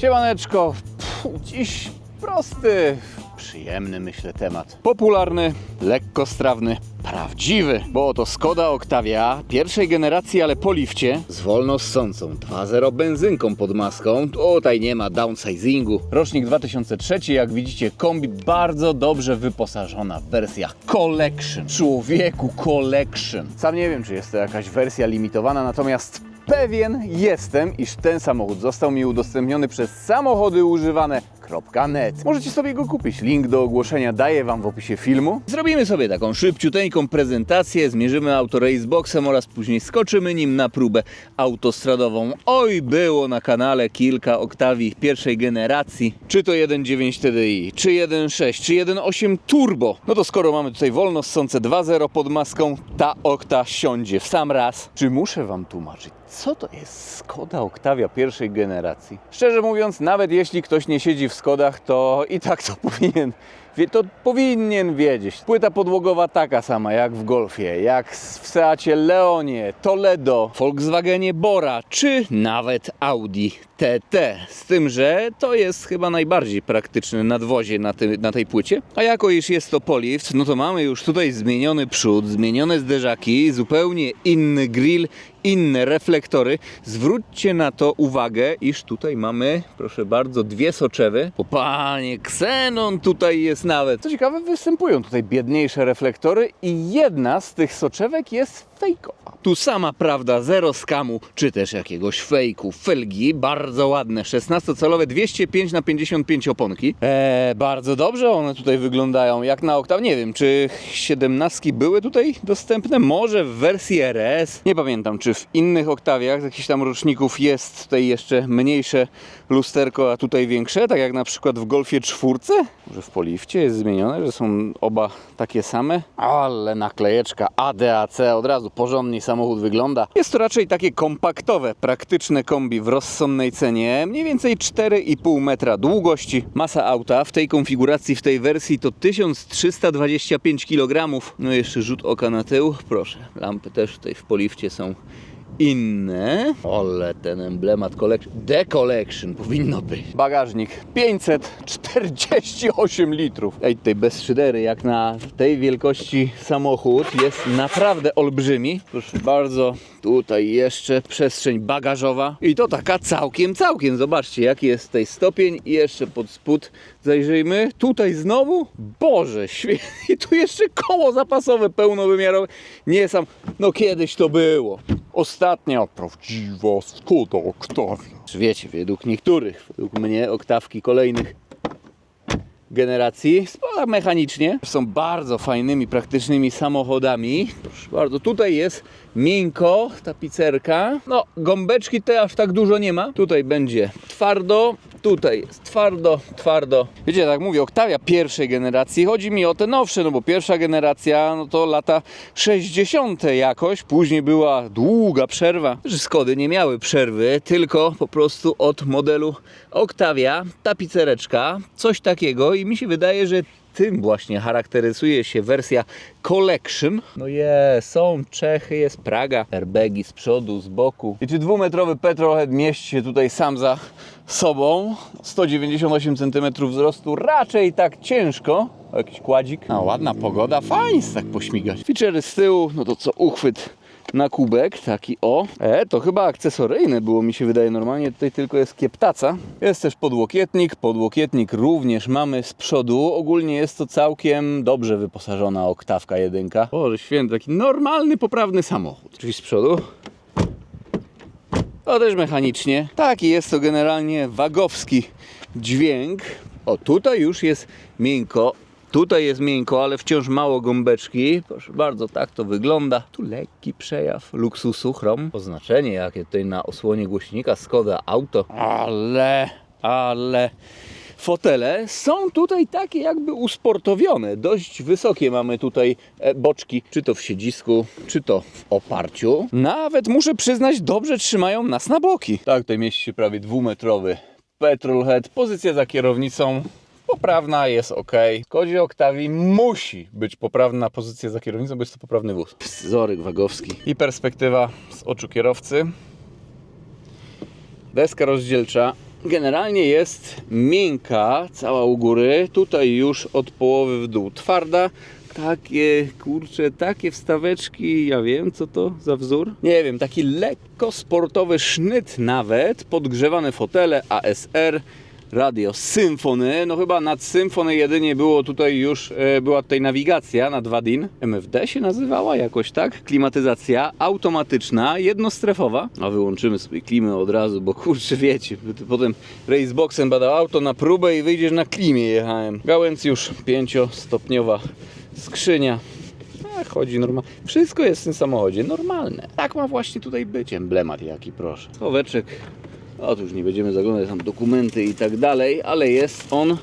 Siemaneczko, Pff, dziś prosty, przyjemny myślę temat. Popularny, lekkostrawny, prawdziwy, bo oto Skoda Octavia pierwszej generacji, ale po lifcie, z wolno ssącą 2.0 benzynką pod maską. Tutaj nie ma downsizingu. Rocznik 2003, jak widzicie, kombi bardzo dobrze wyposażona w wersjach Collection. Człowieku, Collection. Sam nie wiem, czy jest to jakaś wersja limitowana, natomiast Pewien jestem, iż ten samochód został mi udostępniony przez samochody używane.net. Możecie sobie go kupić. Link do ogłoszenia daję Wam w opisie filmu. Zrobimy sobie taką szybciuteńką prezentację, zmierzymy auto raceboxem oraz później skoczymy nim na próbę autostradową. Oj, było na kanale kilka Octavii pierwszej generacji. Czy to 1.9 TDI, czy 1.6, czy 1.8 Turbo. No to skoro mamy tutaj wolno ssące 2.0 pod maską, ta Octa siądzie w sam raz. Czy muszę Wam tłumaczyć, co to jest Skoda Octavia pierwszej generacji? Szczerze mówiąc, nawet jeśli ktoś nie siedzi w Skodach, to i tak to powinien, to powinien wiedzieć. Płyta podłogowa taka sama jak w Golfie, jak w Seacie Leonie, Toledo, Volkswagenie Bora, czy nawet Audi TT. Z tym, że to jest chyba najbardziej praktyczny nadwozie na, ty, na tej płycie. A jako iż jest to polift, no to mamy już tutaj zmieniony przód, zmienione zderzaki, zupełnie inny grill, inne reflektory. Zwróćcie na to uwagę, iż tutaj mamy, proszę bardzo, dwie soczewy. O panie, Xenon tutaj jest nawet. Co ciekawe, występują tutaj biedniejsze reflektory i jedna z tych soczewek jest Tu sama prawda, zero skamu, czy też jakiegoś fejku. Felgi bardzo ładne, 16-calowe, 205 na 55 oponki. Eee, bardzo dobrze one tutaj wyglądają, jak na oktaw. Nie wiem, czy 17 były tutaj dostępne? Może w wersji RS? Nie pamiętam, czy w innych oktawiach z jakichś tam roczników jest tutaj jeszcze mniejsze lusterko, a tutaj większe, tak jak na przykład w Golfie 4? Może w Polifcie jest zmienione, że są oba takie same? Ale naklejeczka ADAC, od razu porządnie samochód wygląda. Jest to raczej takie kompaktowe, praktyczne kombi w rozsądnej cenie, mniej więcej 4,5 metra długości. Masa auta w tej konfiguracji, w tej wersji to 1325 kg. No jeszcze rzut oka na tył, proszę, lampy też tutaj w Polifcie są inne. Ole, ten emblemat collection. The Collection powinno być. Bagażnik 548 litrów. Ej, tutaj bez szydery, jak na tej wielkości samochód jest naprawdę olbrzymi. Proszę bardzo, tutaj jeszcze przestrzeń bagażowa. I to taka całkiem, całkiem. Zobaczcie, jaki jest tutaj stopień. I jeszcze pod spód zajrzyjmy. Tutaj znowu, Boże, świetnie. I tu jeszcze koło zapasowe pełnowymiarowe. Nie sam, no kiedyś to było. Ostatnia prawdziwa Skoda Octavia. Wiecie, według niektórych, według mnie oktawki kolejnych generacji mechanicznie są bardzo fajnymi, praktycznymi samochodami. Proszę bardzo, tutaj jest miękko, tapicerka. No, gąbeczki te aż tak dużo nie ma. Tutaj będzie twardo, tutaj jest twardo, twardo. Wiecie, tak mówię, Octavia pierwszej generacji. Chodzi mi o te nowsze, no bo pierwsza generacja, no to lata 60. jakoś. Później była długa przerwa. Że Skody nie miały przerwy, tylko po prostu od modelu Octavia, tapicereczka, coś takiego i mi się wydaje, że tym właśnie charakteryzuje się wersja Collection. No jest, są Czechy, jest Praga, airbagi z przodu, z boku. I czy dwumetrowy petrolhead mieści się tutaj sam za sobą? 198 cm wzrostu, raczej tak ciężko. O, jakiś kładzik. A ładna pogoda, fajnie jest tak pośmigać. Feature'y z tyłu, no to co, uchwyt na kubek, taki o. E, to chyba akcesoryjne było, mi się wydaje. Normalnie tutaj tylko jest kieptaca. Jest też podłokietnik. Podłokietnik również mamy z przodu. Ogólnie jest to całkiem dobrze wyposażona oktawka jedynka. Boże święty, taki normalny, poprawny samochód. Drzwi z przodu. To też mechanicznie. Taki jest to generalnie wagowski dźwięk. O, tutaj już jest miękko. Tutaj jest miękko, ale wciąż mało gąbeczki. Proszę bardzo, tak to wygląda. Tu lekki przejaw luksusu, chrom. Oznaczenie jakie tutaj na osłonie głośnika Skoda Auto. Ale, ale... Fotele są tutaj takie jakby usportowione. Dość wysokie mamy tutaj e, boczki, czy to w siedzisku, czy to w oparciu. Nawet muszę przyznać, dobrze trzymają nas na boki. Tak, tutaj mieści się prawie dwumetrowy petrolhead. Pozycja za kierownicą poprawna, jest ok. W Kodzie Octavii musi być poprawna pozycja za kierownicą, bo jest to poprawny wóz. Scyzoryk wagowski. I perspektywa z oczu kierowcy. Deska rozdzielcza generalnie jest miękka, cała u góry. Tutaj już od połowy w dół twarda. Takie, kurcze, takie wstaweczki, ja wiem co to za wzór. Nie wiem, taki lekko sportowy sznyt nawet, podgrzewane fotele ASR, radio Symfony. No chyba nad Symfony jedynie było tutaj już, e, była tutaj nawigacja na 2 DIN. MFD się nazywała jakoś, tak? Klimatyzacja automatyczna, jednostrefowa. A wyłączymy sobie klimę od razu, bo kurczę wiecie, potem raceboxem badał auto na próbę i wyjdziesz na klimie jechałem. Gałęz już pięciostopniowa skrzynia. A, chodzi normalnie. Wszystko jest w tym samochodzie normalne. Tak ma właśnie tutaj być. Emblemat jaki, proszę. Schoweczek. O, tu już nie będziemy zaglądać tam dokumenty i tak dalej, ale jest on,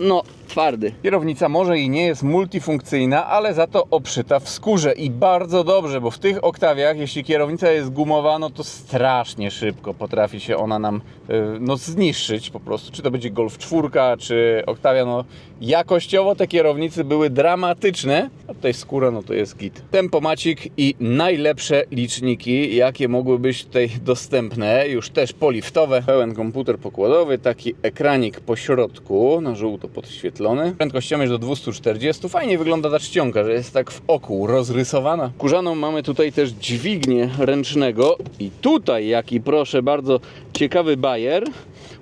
no, twardy. Kierownica może i nie jest multifunkcyjna, ale za to obszyta w skórze i bardzo dobrze, bo w tych oktawiach, jeśli kierownica jest gumowa, no to strasznie szybko potrafi się ona nam yy, no, zniszczyć po prostu. Czy to będzie Golf 4, czy Octavia, no jakościowo te kierownice były dramatyczne, a tutaj skóra, no to jest git. Tempomacik i najlepsze liczniki, jakie mogły być tutaj dostępne, już też poliftowe, pełen komputer pokładowy, taki ekranik po środku, na żółto podświetlony, prędkościomierz do 240, fajnie wygląda ta czcionka, że jest tak w oku rozrysowana. Kurzaną mamy tutaj też dźwignię ręcznego. I tutaj, jaki proszę bardzo ciekawy bajer,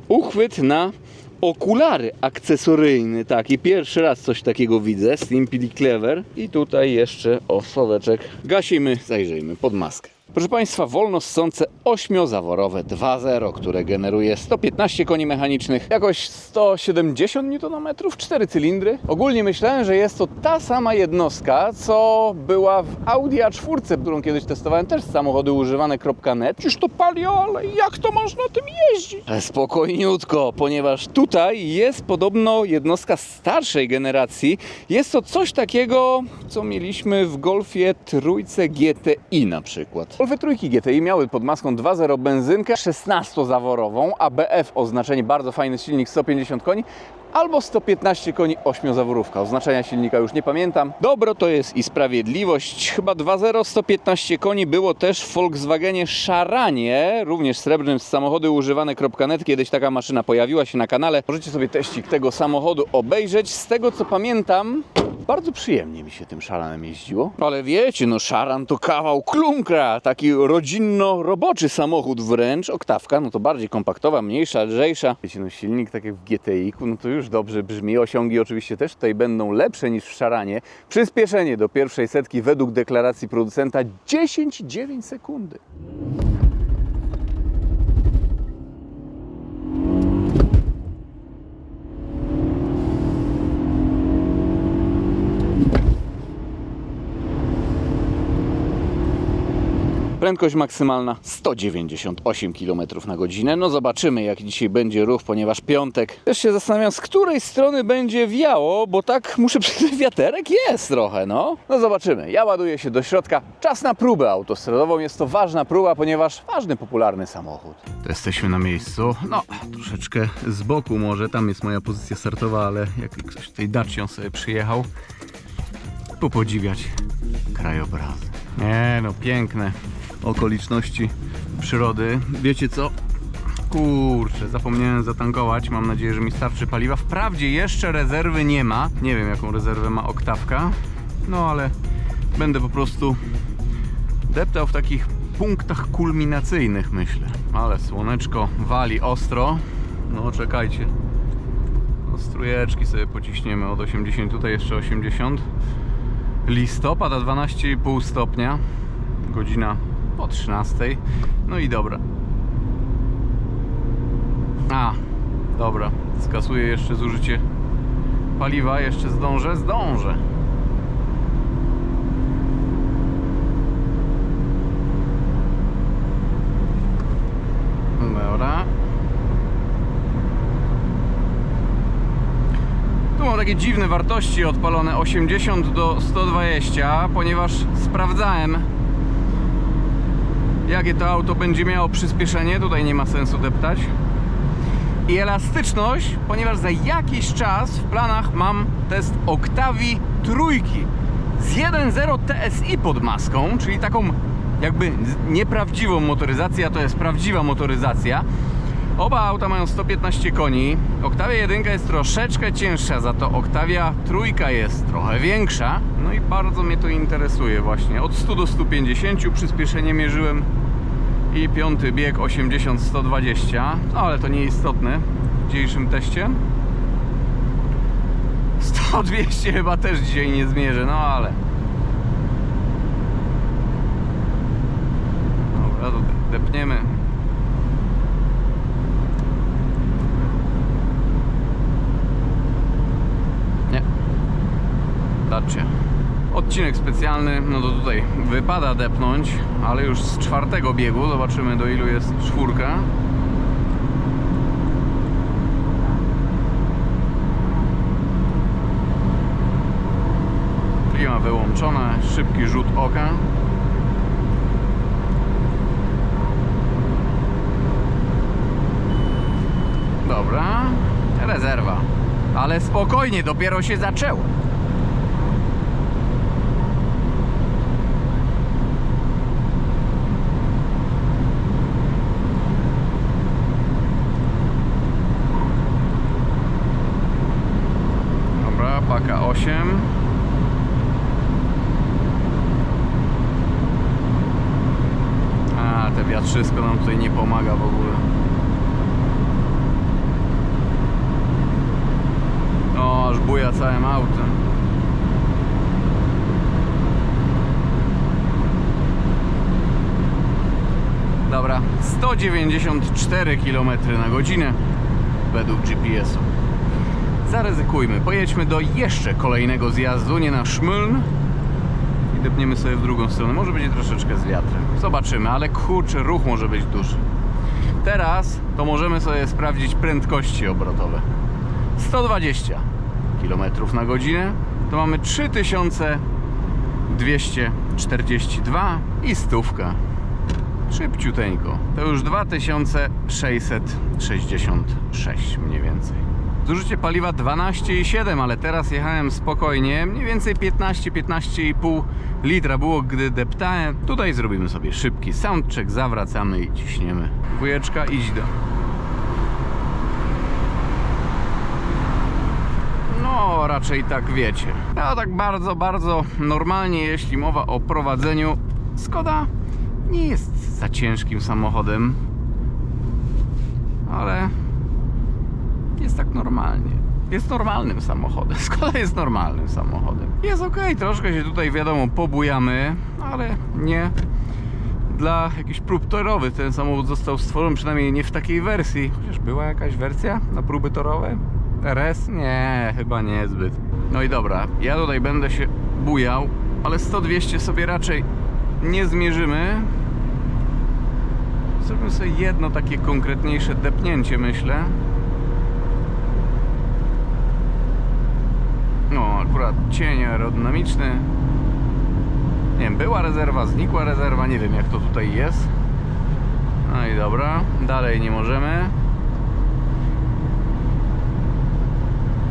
uchwyt na okulary akcesoryjny, taki pierwszy raz coś takiego widzę, Simply Clever. I tutaj jeszcze osoweczek. Gasimy, zajrzyjmy pod maskę. Proszę Państwa, wolno ssące 8-zaworowe 2.0, które generuje 115 koni mechanicznych, jakoś 170 Nm, 4 cylindry. Ogólnie myślałem, że jest to ta sama jednostka, co była w Audi A4, którą kiedyś testowałem też samochody używane.net. Czyż to pali, ale jak to można tym jeździć? Ale spokojniutko, ponieważ tutaj jest podobno jednostka starszej generacji. Jest to coś takiego, co mieliśmy w Golfie trójce GTI na przykład. Golfy trójki GTI miały pod maską 2.0 benzynkę 16-zaworową, a BF oznaczenie bardzo fajny silnik 150 koni, albo 115 koni 8-zaworówka. Oznaczenia silnika już nie pamiętam. Dobro to jest i sprawiedliwość. Chyba 2.0 115 koni było też w Volkswagenie Szaranie, również srebrnym z samochody używane.net. Kiedyś taka maszyna pojawiła się na kanale. Możecie sobie teścik tego samochodu obejrzeć. Z tego co pamiętam, bardzo przyjemnie mi się tym szaranem jeździło. Ale wiecie, no szaran to kawał klunkra, taki rodzinno-roboczy samochód wręcz. Oktawka, no to bardziej kompaktowa, mniejsza, lżejsza. Wiecie, no silnik tak jak w GTI-ku, no to już dobrze brzmi. Osiągi oczywiście też tutaj będą lepsze niż w szaranie. Przyspieszenie do pierwszej setki według deklaracji producenta 10,9 sekundy. Prędkość maksymalna 198 km na godzinę. No zobaczymy jak dzisiaj będzie ruch, ponieważ piątek. Też się zastanawiam z której strony będzie wiało, bo tak muszę przyznać wiaterek jest trochę, no. No zobaczymy. Ja ładuję się do środka. Czas na próbę autostradową. Jest to ważna próba, ponieważ ważny, popularny samochód. To jesteśmy na miejscu. No, troszeczkę z boku może. Tam jest moja pozycja startowa, ale jak ktoś tutaj Dacią sobie przyjechał, popodziwiać krajobrazy. Nie no, piękne okoliczności przyrody. Wiecie co? Kurczę, zapomniałem zatankować. Mam nadzieję, że mi starczy paliwa. Wprawdzie jeszcze rezerwy nie ma. Nie wiem, jaką rezerwę ma oktawka. No ale będę po prostu deptał w takich punktach kulminacyjnych, myślę. Ale słoneczko wali ostro. No czekajcie. Strujeczki sobie pociśniemy od 80, tutaj jeszcze 80. Listopad, a 12,5 stopnia. Godzina po 13. No i dobra. A, dobra. Skasuję jeszcze zużycie paliwa. Jeszcze zdążę? Zdążę. Dobra. Tu mam takie dziwne wartości odpalone 80 do 120, ponieważ sprawdzałem jakie to auto będzie miało przyspieszenie, tutaj nie ma sensu deptać. I elastyczność, ponieważ za jakiś czas w planach mam test Octavii trójki z 1.0 TSI pod maską, czyli taką jakby nieprawdziwą motoryzację, a to jest prawdziwa motoryzacja. Oba auta mają 115 koni. Oktawia 1 jest troszeczkę cięższa, za to Oktawia trójka jest trochę większa. No i bardzo mnie to interesuje właśnie. Od 100 do 150 przyspieszenie mierzyłem i piąty bieg 80-120, no ale to nieistotne w dzisiejszym teście. 100-200 chyba też dzisiaj nie zmierzę, no ale... Dobra, to depniemy. Odcinek specjalny, no to tutaj wypada depnąć, ale już z czwartego biegu. Zobaczymy do ilu jest czwórka. Klima wyłączona, szybki rzut oka. Dobra, rezerwa. Ale spokojnie, dopiero się zaczęło. Dobra, paka 8. A, te wiatrzysko nam tutaj nie pomaga w ogóle. O, aż buja całym autem. Dobra, 194 km na godzinę według GPS-u. Zaryzykujmy, pojedźmy do jeszcze kolejnego zjazdu, nie na Szmyln i depniemy sobie w drugą stronę. Może będzie troszeczkę z wiatrem. Zobaczymy, ale kurczę, ruch może być duży. Teraz to możemy sobie sprawdzić prędkości obrotowe. 120 km na godzinę to mamy 3242 i stówka. Szybciuteńko. To już 2666 mniej więcej. Zużycie paliwa 12,7, ale teraz jechałem spokojnie. Mniej więcej 15-15,5 litra było, gdy deptałem. Tutaj zrobimy sobie szybki soundcheck, zawracamy i ciśniemy. Wujeczka, idź do. No, raczej tak wiecie. No, tak bardzo, bardzo normalnie, jeśli mowa o prowadzeniu. Skoda nie jest za ciężkim samochodem, ale jest tak normalnie. Jest normalnym samochodem. Skoda jest normalnym samochodem. Jest ok, troszkę się tutaj wiadomo pobujamy, ale nie dla jakichś prób torowych. Ten samochód został stworzony przynajmniej nie w takiej wersji. Chociaż była jakaś wersja na próby torowe? RS? Nie, chyba niezbyt. No i dobra, ja tutaj będę się bujał, ale 100-200 sobie raczej nie zmierzymy. Zrobimy sobie jedno takie konkretniejsze depnięcie, myślę. No, akurat cień aerodynamiczny. Nie wiem, była rezerwa, znikła rezerwa, nie wiem jak to tutaj jest. No i dobra, dalej nie możemy.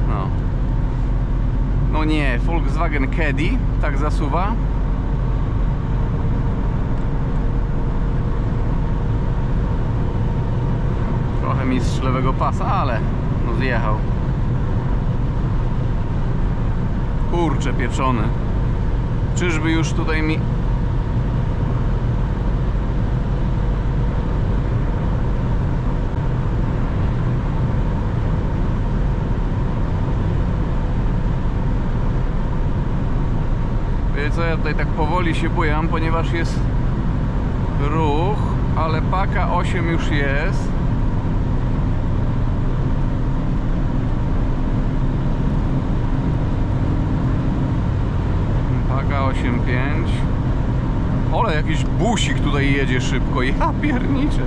No. No nie, Volkswagen Caddy tak zasuwa. Trochę mistrz lewego pasa, ale no zjechał. Kurcze pieczony. Czyżby już tutaj mi... Wiecie co, ja tutaj tak powoli się bujam, ponieważ jest ruch, ale paka 8 już jest. Paka 8.5 Ale jakiś busik tutaj jedzie szybko. Ja pierniczę.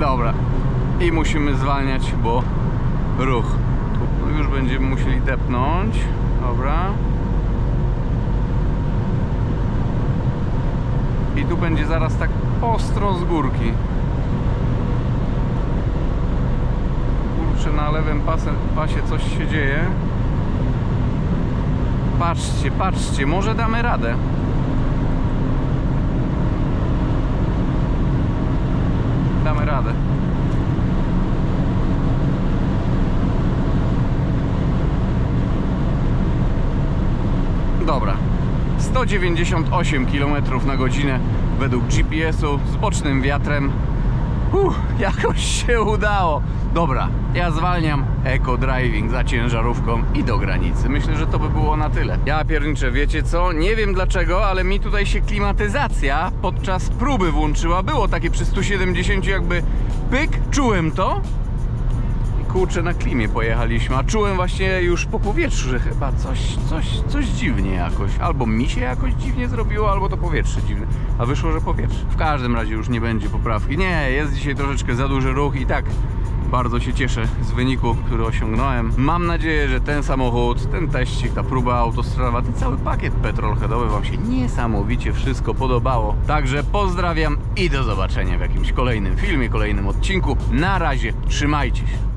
Dobra. I musimy zwalniać, bo ruch. Już będziemy musieli depnąć Dobra. I tu będzie zaraz tak ostro z górki kurczę, na lewym pasem, pasie coś się dzieje. Patrzcie, patrzcie, może damy radę. Damy radę. Dobra. 198 km na godzinę według GPS-u z bocznym wiatrem. Uff, jakoś się udało. Dobra, ja zwalniam eco driving za ciężarówką i do granicy. Myślę, że to by było na tyle. Ja pierniczę, wiecie co? Nie wiem dlaczego, ale mi tutaj się klimatyzacja podczas próby włączyła. Było takie przy 170 jakby pyk, czułem to. Kurczę, na klimie pojechaliśmy, a czułem właśnie już po powietrzu, że chyba coś, coś, coś dziwnie jakoś. Albo mi się jakoś dziwnie zrobiło, albo to powietrze dziwne. A wyszło, że powietrze. W każdym razie już nie będzie poprawki. Nie, jest dzisiaj troszeczkę za duży ruch i tak bardzo się cieszę z wyniku, który osiągnąłem. Mam nadzieję, że ten samochód, ten teścik, ta próba autostrada, ten cały pakiet petrolheadowy Wam się niesamowicie wszystko podobało. Także pozdrawiam i do zobaczenia w jakimś kolejnym filmie, kolejnym odcinku. Na razie, trzymajcie się.